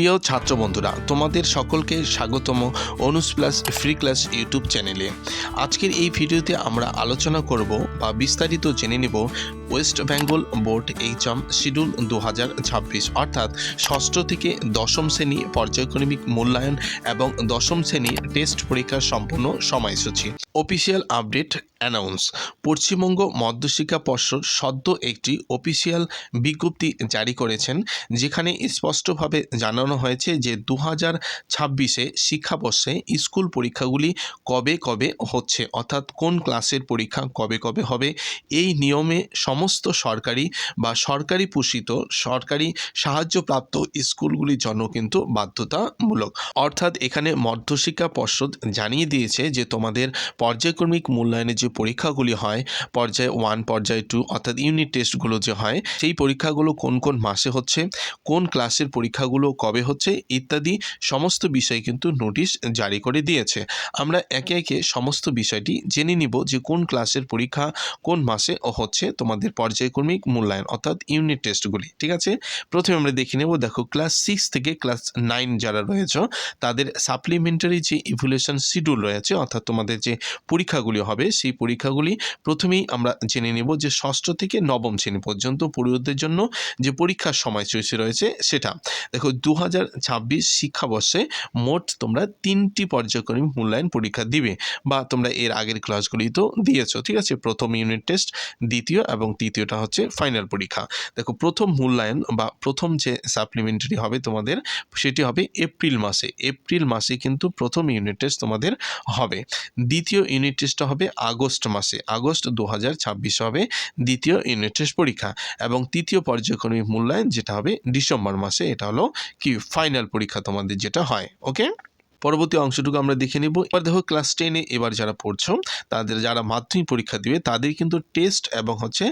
প্রিয় ছাত্র বন্ধুরা, তোমাদের সকলকে স্বাগতম অনুস প্লাস ফ্রি ক্লাস ইউটিউব চ্যানেলে। আজকের এই ভিডিওতে আমরা আলোচনা করব বা বিস্তারিত জেনে নেব West Bengal board exam schedule দু হাজার ছাব্বিশ, অর্থাৎ ষষ্ঠ থেকে দশম শ্রেণি পর্যায়ক্রমিক মূল্যায়ন এবং দশম শ্রেণির টেস্ট পরীক্ষার সম্পূর্ণ সময়সূচি। Official update announce. পশ্চিমবঙ্গ মধ্যশিক্ষা পর্ষদ সদ্য একটি অফিসিয়াল বিজ্ঞপ্তি জারি করেছেন, যেখানে স্পষ্টভাবে জানানো হয়েছে যে দু হাজার ছাব্বিশে শিক্ষাবর্ষে স্কুল পরীক্ষাগুলি কবে কবে হচ্ছে, অর্থাৎ কোন ক্লাসের পরীক্ষা কবে কবে হবে, এই নিয়মে সমস্ত সরকারি বা সরকারি পোষিত, সরকারি সাহায্যপ্রাপ্ত স্কুলগুলির জন্য কিন্তু বাধ্যতামূলক। অর্থাৎ এখানে মধ্যশিক্ষা পর্ষদ জানিয়ে দিয়েছে যে তোমাদের পর্যায়ক্রমিক মূল্যায়নের যে পরীক্ষাগুলি হয়, পর্যায় ওয়ান, পর্যায় টু, অর্থাৎ ইউনিট টেস্টগুলো যে হয়, সেই পরীক্ষাগুলো কোন কোন মাসে হচ্ছে, কোন ক্লাসের পরীক্ষাগুলো কবে হচ্ছে ইত্যাদি সমস্ত বিষয় কিন্তু নোটিশ জারি করে দিয়েছে। আমরা একে একে সমস্ত বিষয়টি জেনে নিব যে কোন ক্লাসের পরীক্ষা কোন মাসে হচ্ছে তোমাদের পর্যায়ক্রমিক মূল্যায়ন, অর্থাৎ ইউনিট টেস্টগুলি ঠিক আছে? প্রথমে আমরা দেখে নেব, দেখো ক্লাস সিক্স থেকে ক্লাস নাইন যারা রয়েছে, তাদের সাপ্লিমেন্টারি যে ইভুলেশন শিডিউল রয়েছে, অর্থাৎ তোমাদের যে পরীক্ষাগুলি হবে, সেই পরীক্ষাগুলি প্রথমেই আমরা জেনে নেব যে ষষ্ঠ থেকে নবম শ্রেণি পর্যন্ত পড়ুয়াদের জন্য যে পরীক্ষার সময়সূচি রয়েছে, সেটা। দেখো দু হাজার ছাব্বিশ শিক্ষাবর্ষে মোট তোমরা তিনটি পর্যায়ক্রমিক মূল্যায়ন পরীক্ষা দিবে, বা তোমরা এর আগের ক্লাসগুলি তো দিয়েছ, ঠিক আছে? প্রথম ইউনিট টেস্ট দ্বিতীয় এবং তৃতীয়টা হচ্ছে ফাইনাল পরীক্ষা। দেখো, প্রথম মূল্যায়ন বা প্রথম যে সাপ্লিমেন্টারি হবে তোমাদের, সেটি হবে এপ্রিল মাসে। এপ্রিল মাসে কিন্তু প্রথম ইউনিট টেস্ট তোমাদের হবে। দ্বিতীয় ইউনিট টেস্টটা হবে আগস্ট মাসে। আগস্ট দু হাজার ছাব্বিশ হবে দ্বিতীয় ইউনিট টেস্ট পরীক্ষা। এবং তৃতীয় পর্যায়ক্রমিক মূল্যায়ন যেটা হবে ডিসেম্বর মাসে, এটা হলো কি? ফাইনাল পরীক্ষা তোমাদের যেটা হয় ওকে পরবর্তী অংশটুকু আমরা দেখে নিব। এবার দেখো ক্লাস টেনে এবার যারা পড়ছো, তাদের যারা মাধ্যমিক পরীক্ষা দিবে, তাদের কিন্তু টেস্ট এবং হচ্ছে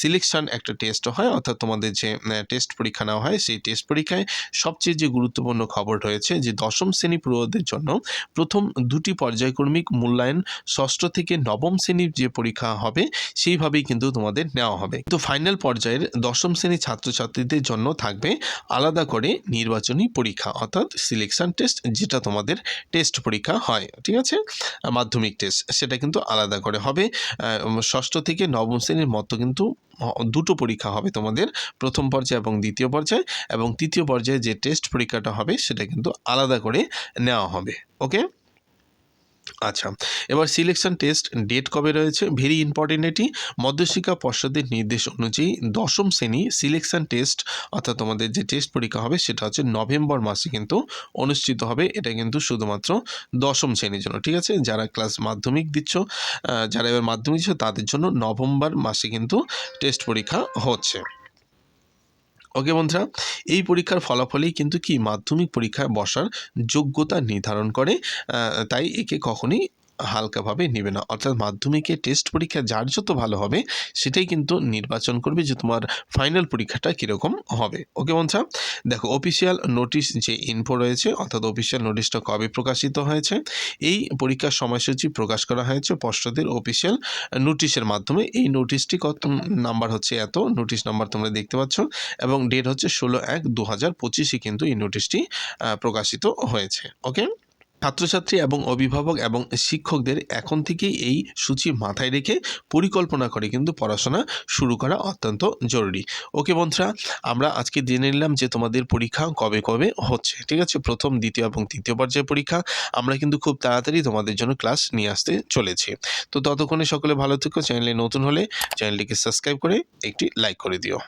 সিলেকশন একটা টেস্ট হয়। অর্থাৎ তোমাদের যে টেস্ট পরীক্ষা নেওয়া হয়, সেই টেস্ট পরীক্ষায় সবচেয়ে যে গুরুত্বপূর্ণ খবর রয়েছে যে, দশম শ্রেণি পড়ুয়াদের জন্য প্রথম দুটি পর্যায়ক্রমিক মূল্যায়ন ষষ্ঠ থেকে নবম শ্রেণির যে পরীক্ষা হবে, সেইভাবেই কিন্তু তোমাদের নেওয়া হবে। তো ফাইনাল পর্যায়ের দশম শ্রেণির ছাত্রছাত্রীদের জন্য থাকবে আলাদা করে নির্বাচনী পরীক্ষা, অর্থাৎ সিলেকশন টেস্ট যেটা তোমাদের টেস্ট পরীক্ষা হয়, ঠিক আছে? মাধ্যমিক টেস্ট সেটা কিন্তু আলাদা করে হবে। ষষ্ঠ থেকে নবম শ্রেণির মতো কিন্তু দুটো পরীক্ষা হবে তোমাদের, প্রথম পর্যায়ে এবং দ্বিতীয় পর্যায়ে, এবং তৃতীয় পর্যায়ে যে টেস্ট পরীক্ষাটা হবে সেটা কিন্তু আলাদা করে নেওয়া হবে ওকে আচ্ছা এবার সিলেকশন টেস্ট ডেট কবে রয়েছে? ভেরি ইম্পর্টেন্ট এটি। মধ্যশিক্ষা পর্ষদের নির্দেশ অনুযায়ী দশম শ্রেণি সিলেকশন টেস্ট অর্থাৎ তোমাদের যে টেস্ট পরীক্ষা হবে, সেটা হচ্ছে নভেম্বর মাসে কিন্তু অনুষ্ঠিত হবে। এটা কিন্তু শুধুমাত্র দশম শ্রেণির জন্য, ঠিক আছে? যারা ক্লাস মাধ্যমিক দিচ্ছ যারা এবার মাধ্যমিক দিচ্ছ, তাদের জন্য নভেম্বর মাসে কিন্তু টেস্ট পরীক্ষা হচ্ছে। ওকে বন্ধুরা, এই পরীক্ষার ফলাফলেই কিন্তু কি? মাধ্যমিক পরীক্ষায় বসার যোগ্যতা নির্ধারণ করে তাই একে কখনই হালকাভাবে নেবে না। অর্থাৎ মাধ্যমিকে টেস্ট পরীক্ষা যার যত ভালো হবে, সেটাই কিন্তু নির্বাচন করবে যে তোমার ফাইনাল পরীক্ষাটা কীরকম হবে। ওকে বন্ধুরা? দেখো অফিসিয়াল নোটিশ যে ইনফো রয়েছে, অর্থাৎ অফিসিয়াল নোটিশটা কবে প্রকাশিত হয়েছে, এই পরীক্ষার সময়সূচি প্রকাশ করা হয়েছে পর্ষদের অফিসিয়াল নোটিশের মাধ্যমে। এই নোটিশটি কত নাম্বার হচ্ছে এত? নোটিশ নাম্বার তোমরা দেখতে পাচ্ছ, এবং ডেট হচ্ছে ষোলো এক দু হাজার পঁচিশে কিন্তু এই নোটিশটি প্রকাশিত হয়েছে। ওকে ছাত্রছাত্রী এবং অভিভাবক এবং শিক্ষকদের এখন থেকেই এই সূচি মাথায় রেখে পরিকল্পনা করে কিন্তু পড়াশোনা শুরু করা অত্যন্ত জরুরি। ওকে বন্ধুরা, আমরা আজকে জেনে নিলাম যে তোমাদের পরীক্ষা কবে কবে হচ্ছে, ঠিক আছে? প্রথম, দ্বিতীয় এবং তৃতীয় পর্যায়ের পরীক্ষা। আমরা কিন্তু খুব তাড়াতাড়ি তোমাদের জন্য ক্লাস নিয়ে আসতে চলেছি। তো ততক্ষণে সকলে ভালো থেকো, চ্যানেলে নতুন হলে চ্যানেলটিকে সাবস্ক্রাইব করে একটি লাইক করে দিও।